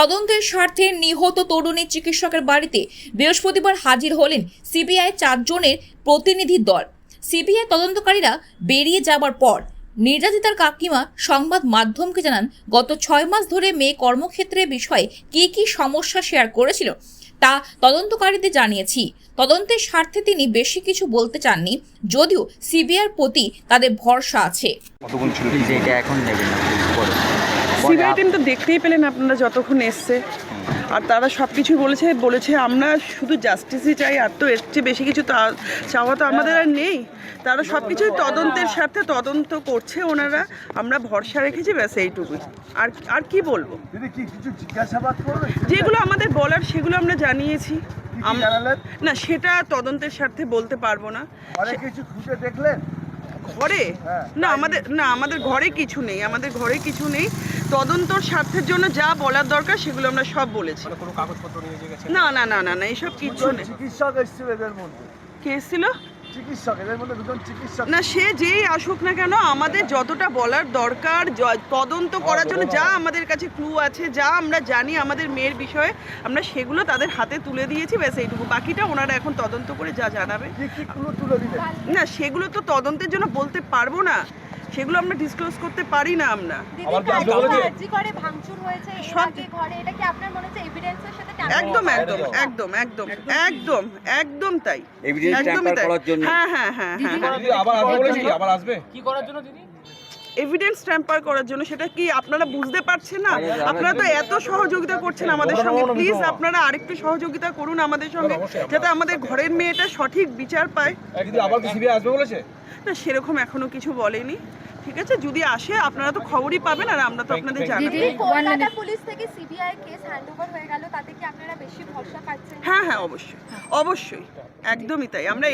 তদন্তের স্বার্থে নিহত তরুণী চিকিৎসকের বাড়িতে বৃহস্পতিবার হাজির হলেন সিবিআই চারজনের প্রতিনিধি দল। সিবিআই তদন্তকারীরা বেরিয়ে যাবার পর নির্যাতিতার কাকিমা সংবাদ মাধ্যমকে জানান গত ছয় মাস ধরে মেয়ে কর্মক্ষেত্রে বিষয়ে কী কী সমস্যা শেয়ার করেছিল তা তদন্তকারীদের জানিয়েছি। তদন্তের স্বার্থে তিনি বেশি কিছু বলতে চাননি যদিও সিবিআইয়ের প্রতি তাদের ভরসা আছে। এখন সিবিআই টিম তো দেখতেই পেলেন আপনারা যতক্ষণ এসছে। আর তারা সব কিছু বলেছে বলেছে আমরা শুধু জাস্টিসই চাই আর তো এর চেয়ে বেশি কিছু তা- চাওয়া তো আমাদের আর নেই। তারা সব কিছুই তদন্তের স্বার্থে তদন্ত করছে। ওনারা আমরা ভরসা রেখেছি ব্যাস এইটুকুই। আর আর কি বলব? যেগুলো আমাদের বলার সেগুলো আমরা জানিয়েছি। না সেটা তদন্তের স্বার্থে বলতে পারব না। কিছু খুঁজে দেখলেন? ঘরে? হ্যাঁ। না আমাদের না আমাদের ঘরে কিছু নেই। আমাদের ঘরে কিছু নেই। তদন্তর স্বার্থের জন্য যা বলার দরকার সেগুলো আমরা সব বলেছি। কোনো কাগজপত্র নিয়ে গেছে? না না না না না এইসব কিছু নেই। চিকিৎসক এসেছিল এদের মধ্যে। কে এসেছিল? চিকিৎসক এদের মধ্যে দুজন চিকিৎসক। না সে যেই আসুক না কেন আমাদের যতটা বলার দরকার তদন্ত করার জন্য যা আমাদের কাছে ক্লু আছে যা আমরা জানি আমাদের মেয়ের বিষয়ে আমরা সেগুলো তাদের হাতে তুলে দিয়েছি ব্যাস এইটুকু। বাকিটা ওনারা এখন তদন্ত করে যা জানাবে। না সেগুলো তো তদন্তের জন্য বলতে পারব না। সেগুলো আমরা ডিসক্লোজ করতে পারি না আমরা। দিদি আবার কি আপনি কালকে বলেছেন? আরজি করে ভাঙচুর হয়েছে এর সব- আগে ঘরে এটা কি আপনার মনে হচ্ছে এভিডেন্সের সাথে tamper একদম একদম একদম একদম একদম একদম তাই। একদমই তাই। করার হ্যাঁ হ্যাঁ হ্যাঁ হ্যাঁ। দিদি আবার আসবে আবার আসবে? এভিডেন্স ট্যাম্পার করার জন্য সেটা কি আপনারা বুঝতে পারছেন না? আপনারা তো এত সহযোগিতা করছেন আমাদের সঙ্গে। প্লিজ আপনারা আরেকটু সহযোগিতা করুন আমাদের সঙ্গে যাতে আমাদের ঘরের মেয়েটা সঠিক বিচার পায়। আবার কি আসবে বলেছে? না সেরকম এখনও কিছু বলেনি। ঠিক আছে? যদি আসে আপনারা তো খবরই পাবেন আর আমরা তো আপনাদের জানাব। দিদি কলকাতা পুলিশ থেকে সিবিআই কেস হ্যান্ডওভার হয়ে গেল তাতে কি আপনারা বেশি ভরসা পাচ্ছেন? হ্যাঁ হ্যাঁ অবশ্যই। অবশ্যই। একদমই তাই। আমরা